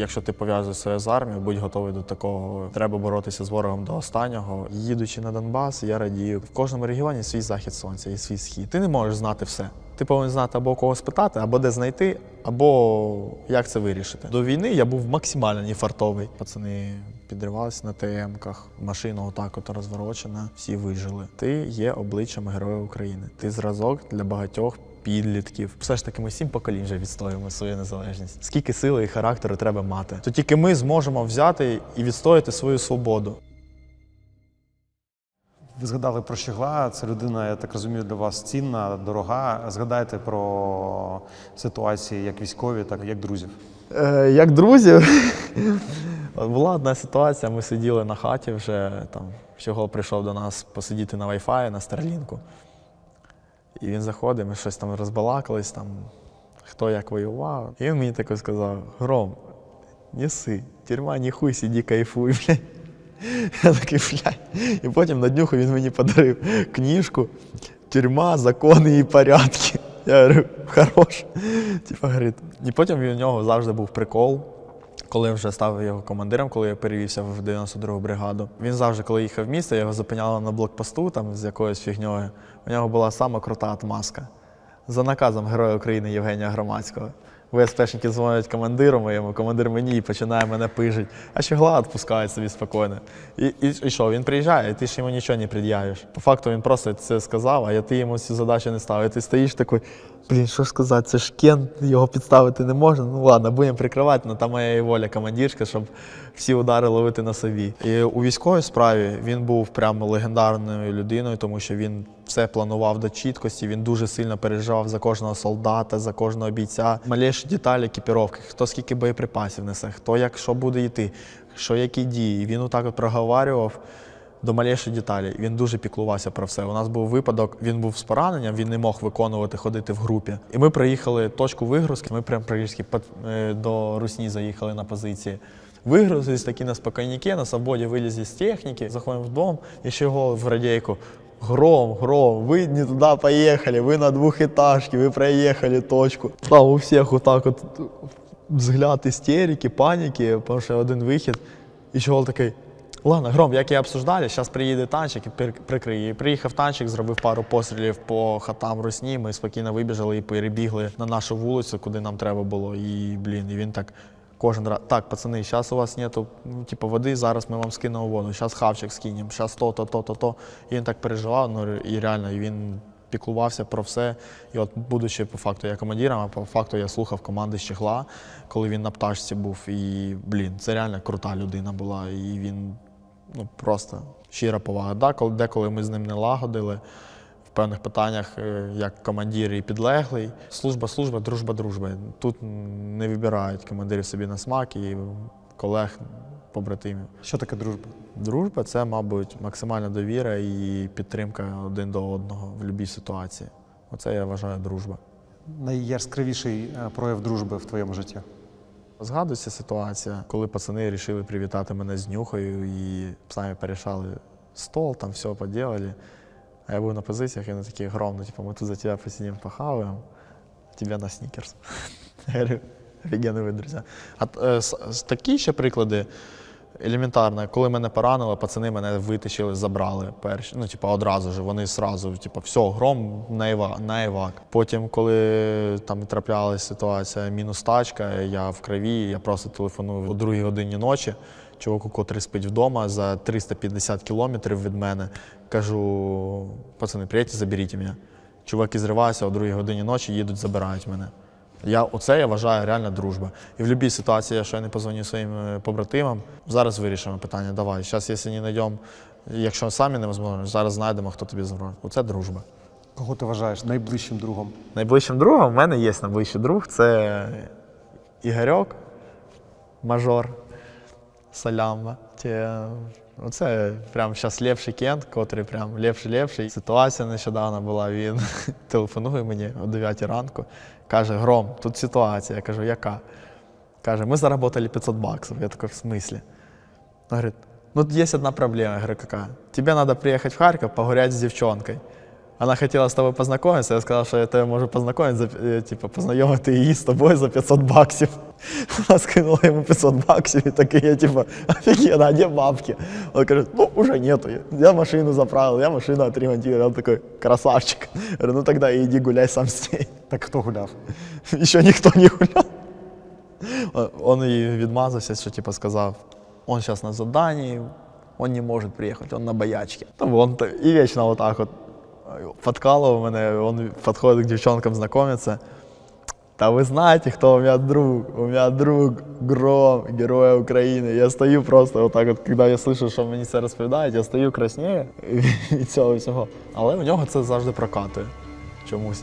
Якщо ти пов'язуєшся з армією, будь готовий до такого. Треба боротися з ворогом до останнього. Їдучи на Донбас, я радію. В кожному регіоні свій захід сонця і свій схід. Ти не можеш знати все. Ти повинен знати або кого спитати, або де знайти, або як це вирішити. До війни я був максимально нефартовий. Пацани підривалися на ТМ-ках, машина отак от розворочена, всі вижили. Ти є обличчям Героя України. Ти зразок для багатьох підлітків. Все ж таки, ми сім поколінь вже відстоюємо свою незалежність. Скільки сили і характеру треба мати, то тільки ми зможемо взяти і відстояти свою свободу. Ви згадали про Щегла. Це людина, я так розумію, для вас цінна, дорога. Згадайте про ситуації як військові, так і як друзів. Е, як друзів. Була одна ситуація, ми сиділи на хаті вже там, чого прийшов до нас посидіти на Wi-Fi, на Старлінку. І він заходить, ми щось там розбалакались, там, хто як воював. І він мені таке сказав: Гром, неси, тюрма, не хуй, сиди, кайфуй, блядь. Я такий, блядь. І потім на днюху він мені подарив книжку Тюрма, закони і порядки. Я говорю, хорош. Типа, говорить. І потім у нього завжди був прикол. Коли вже став його командиром, коли я перевівся в 92-гу бригаду. Він завжди, коли їхав в місто, його зупиняли на блокпосту там з якоюсь фігньою. У нього була сама крута отмазка. За наказом Героя України Євгенія Громадського. ВСПшники дзвонять командиру моєму, командир мені і починає мене пижить. А Щегла відпускає собі спокійно. І, і, і що, він приїжджає, і ти ж йому нічого не пред'явиш. По факту він просто це сказав, а я ти йому цю задачу не ставив. І ти стоїш такий, блін, що ж сказати, це ж Кент, його підставити не можна. Ну ладно, будемо прикривати, але там моя і воля командирська, щоб всі удари ловити на собі. І у військовій справі він був прямо легендарною людиною, тому що він все планував до чіткості. Він дуже сильно переживав за кожного солдата, за кожного бійця. Малейші деталі екіпіровки, хто скільки боєприпасів несе, хто як що буде йти, що які дії. Він отак от проговорював до малейшої деталі. Він дуже піклувався про все. У нас був випадок, він був з пораненням, він не мог виконувати, ходити в групі. І ми приїхали точку вигрузки. Ми прямо практично під- е, до Русні заїхали на позиції. Вигрузились такі на спокійніки, на свободі вилізли з техніки, заходимо в дом, і ще його в радійку. Гром, гром, вы не туда поехали, вы на двухэтажке, вы проехали точку. Там у всех вот так вот взгляд істерики, паніки, тому що один вихід. І чувак такий, ладно, гром, як і обсуждали, зараз приїде танчик і прикриє. Приїхав танчик, зробив пару пострілів по хатам Русні. Ми спокійно вибіжали і перебігли на нашу вулицю, куди нам треба було. І, блін, і він так кожен раз. Так, пацани, зараз у вас нету ну, типу, води, зараз ми вам скинемо воду, зараз хавчик скинемо, зараз то, то, то, то, то. І він так переживав, ну і реально, і він піклувався про все. І от, будучи по факту я командиром, а по факту я слухав команди з Чехла, коли він на пташці був. І, блін, це реально крута людина була. І він ну, просто щира повага. Да, коли, деколи ми з ним не лагодили. В певних питаннях, е, як командир і підлеглий. Служба, служба, дружба, дружба. Тут не вибирають командирів собі на смак і колег, побратимів. Що таке дружба? Дружба це, мабуть, максимальна довіра і підтримка один до одного в будь-якій ситуації. Оце я вважаю дружба. Найяскравіший е, прояв дружби в твоєму житті? Згадується ситуація, коли пацани вирішили привітати мене з нюхою і самі порішали стол, там все поділили. А я був на позиціях, і вони такі гром, ну, типу, ми тут за тебе посидимо, похаваємо, тебе на снікерс. Я ви, друзі. А е, такі ще приклади елементарно, коли мене поранило, пацани мене витащили, забрали перші. Ну, типу, одразу ж. Вони одразу, типу, все, гром на евак. Потім, коли там траплялася ситуація, мінус тачка, я в крові, я просто телефоную о другій годині ночі. Чуваку, котрий спить вдома за 350 кілометрів від мене. Кажу, пацани, приїдьте, заберіть мене. Чуваки зриваються о другій годині ночі, їдуть, забирають мене. Я, оце я вважаю реальна дружба. І в будь-якій ситуації, якщо я не позвоню своїм е, побратимам, зараз вирішимо питання. Давай, зараз, якщо не знайдемо, якщо самі не зможемо, зараз знайдемо, хто тобі зробить. Оце дружба. Кого ти вважаєш найближчим другом? Найближчим другом в мене є найближчий друг це Ігорьок, мажор Салямба. Те, це прям зараз лепший кент, котрий прям лепший ліпший. Ситуація нещодавно була. Він телефонує мені о 9 ранку. Каже: Гром, тут ситуація. Я кажу, яка? Каже, ми заработали 500 баксов. Я такой, в смысле? Он говорит, ну есть одна проблема. Я говорю, какая? Тебе надо приехать в Харьков, погулять с девчонкой. Вона хотіла з тобою познайомитися, я сказав, що я тебе можу познайомити, за, е, типу, познайомити її з тобою за 500 баксів. Вона скинула йому 500 баксів і такий, я типу, офігенно, а де бабки? Він каже, ну, уже нету. Я машину заправив, я машину отремонтував. Він такий, красавчик. Я говорю, ну тоді іди гуляй сам з нею. Так хто гуляв? Еще ніхто не гуляв. Он їй відмазався, що типу сказав, он зараз на заданні, он не може приїхати, он на боячке. Там он та- і вічно вот так от подкалывал мене, он підходить к девчонкам знакомиться. Та ви знаєте, хто у мене друг? У мене друг Гром, герой України. Я стою просто отак, от, коли я слышу, що мені це розповідають, я стою краснею від цього всього. Але у нього це завжди прокатує чомусь.